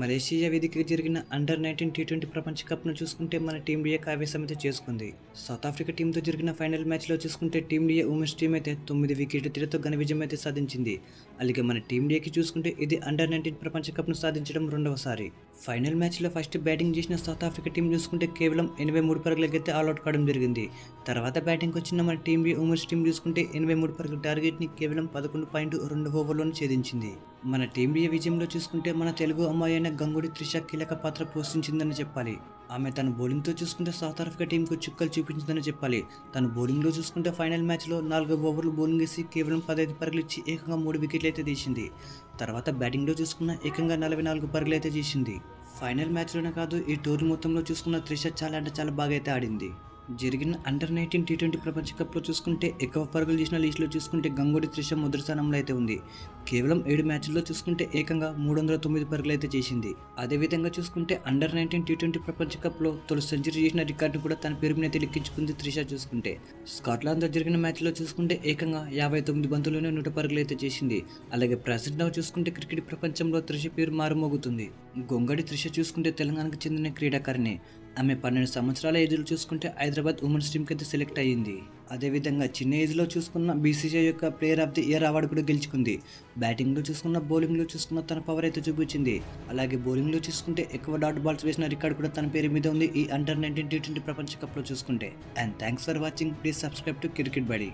Malaysia వేదికగా జరిగిన under nineteen T twenty ప్రపంచ కప్ను చూసుకుంటే మన టీమిండియా కావ్యసం అయితే చేసుకుంది. సౌత్ ఆఫ్రికా టీంతో జరిగిన ఫైనల్ మ్యాచ్లో చూసుకుంటే టీమిండియా ఉమెన్స్ టీం అయితే తొమ్మిది వికెట్ల తీరతో ఘన విజయం అయితే సాధించింది. అలాగే మన టీమిండియాకి చూసుకుంటే ఇది అండర్ నైన్టీన్ ప్రపంచ కప్ను సాధించడం రెండవసారి. ఫైనల్ మ్యాచ్లో ఫస్ట్ బ్యాటింగ్ చేసిన సౌత్ ఆఫ్రికా టీం చూసుకుంటే కేవలం ఎనభై మూడు పరుగులకైతే ఆల్అౌట్ కావడం జరిగింది. తర్వాత బ్యాటింగ్ వచ్చిన మన టీం ఉమెన్స్ టీం చూసుకుంటే ఎనభై మూడు పరుగుల టార్గెట్ని కేవలం పదకొండు పాయింట్ రెండు ఓవర్లోనే ఛేదించింది. మన టీమిండియా విజయంలో చూసుకుంటే మన తెలుగు అమ్మాయి అయిన గంగుడి త్రిష కీలక పాత్ర పోషించిందని చెప్పాలి. ఆమె తన బౌలింగ్తో చూసుకుంటే సౌత్ ఆఫ్రికా టీంకు చుక్కలు చూపించిందని చెప్పాలి. తన బౌలింగ్లో చూసుకుంటే ఫైనల్ మ్యాచ్లో నాలుగు ఓవర్లు బౌలింగ్ వేసి కేవలం పదహైదు పరుగులు ఇచ్చి ఏకంగా మూడు వికెట్లు అయితే తీసింది. తర్వాత బ్యాటింగ్లో చూసుకున్న ఏకంగా నలభై నాలుగు పరుగులు అయితే చేసింది. ఫైనల్ మ్యాచ్లోనే కాదు ఈ టోర్ మొత్తంలో చూసుకున్న త్రిష చాలా అంటే చాలా బాగా అయితే ఆడింది. జరిగిన అండర్ నైన్టీన్ టీ ట్వంటీ ప్రపంచ కప్లో చూసుకుంటే ఎక్కువ పరుగులు చేసిన లీస్ట్లో చూసుకుంటే గంగోడి త్రిష మొదటి స్థానంలో అయితే ఉంది. కేవలం ఏడు మ్యాచ్ల్లో చూసుకుంటే ఏకంగా మూడు వందల తొమ్మిది పరుగులు అయితే చేసింది. అదేవిధంగా చూసుకుంటే అండర్ నైన్టీన్ టీ ట్వంటీ ప్రపంచ కప్లో తొలి సెంచరీ చేసిన రికార్డు కూడా తన పేరు మీద అయితే లెక్కించుకుంది త్రిష చూసుకుంటే. స్కాట్లాండ్తో జరిగిన మ్యాచ్లో చూసుకుంటే ఏకంగా యాభై తొమ్మిది బంతుల్లోనే నూట పరుగులు అయితే చేసింది. అలాగే ప్రజెంట్ చూసుకుంటే క్రికెట్ ప్రపంచంలో త్రిష పేరు మారుమోగుతుంది. గొంగడి త్రిష చూసుకుంటే తెలంగాణకు చెందిన క్రీడాకారిణి. ఆమె పన్నెండు సంవత్సరాల ఏజ్లో చూసుకుంటే హైదరాబాద్ ఉమెన్స్ టీమ్కి అయితే సెలెక్ట్ అయ్యింది. అదేవిధంగా చిన్న ఏజ్లో చూసుకున్న బీసీసీ యొక్క player of the year award కూడా గెలుచుకుంది. బ్యాటింగ్లో చూసుకున్న బౌలింగ్లో చూసుకున్న తన పవర్ అయితే చూపించింది. అలాగే బౌలింగ్లో చూసుకుంటే ఎక్కువ డాట్ బాల్స్ వేసిన రికార్డ్ కూడా తన పేరు మీద ఉంది ఈ అండర్ నైన్టీన్ టీ ట్వంటీ ప్రపంచ కప్లో చూసుకుంటే. And thanks for watching please subscribe to Cricket Buddy